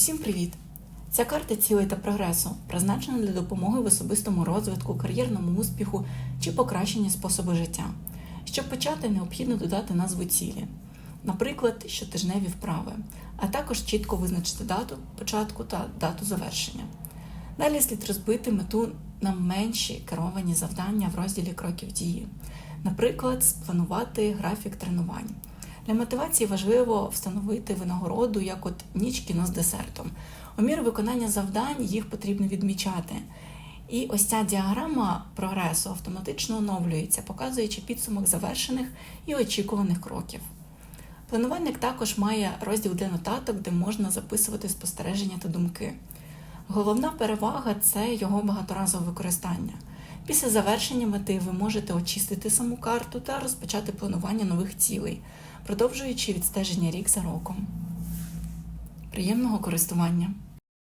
Усім привіт! Ця карта цілей та прогресу призначена для допомоги в особистому розвитку, кар'єрному успіху чи покращенні способу життя. Щоб почати, необхідно додати назву цілі, наприклад, щотижневі вправи, а також чітко визначити дату початку та дату завершення. Далі слід розбити мету на менші керовані завдання в розділі кроків дії. Наприклад, спланувати графік тренувань. Для мотивації важливо встановити винагороду як от ніч кіно з десертом. У міру виконання завдань їх потрібно відмічати. І ось ця діаграма прогресу автоматично оновлюється, показуючи підсумок завершених і очікуваних кроків. Планувальник також має розділ для нотаток, де можна записувати спостереження та думки. Головна перевага це його багаторазове використання. Після завершення мети ви можете очистити саму карту та розпочати планування нових цілей, продовжуючи відстеження рік за роком. Приємного користування!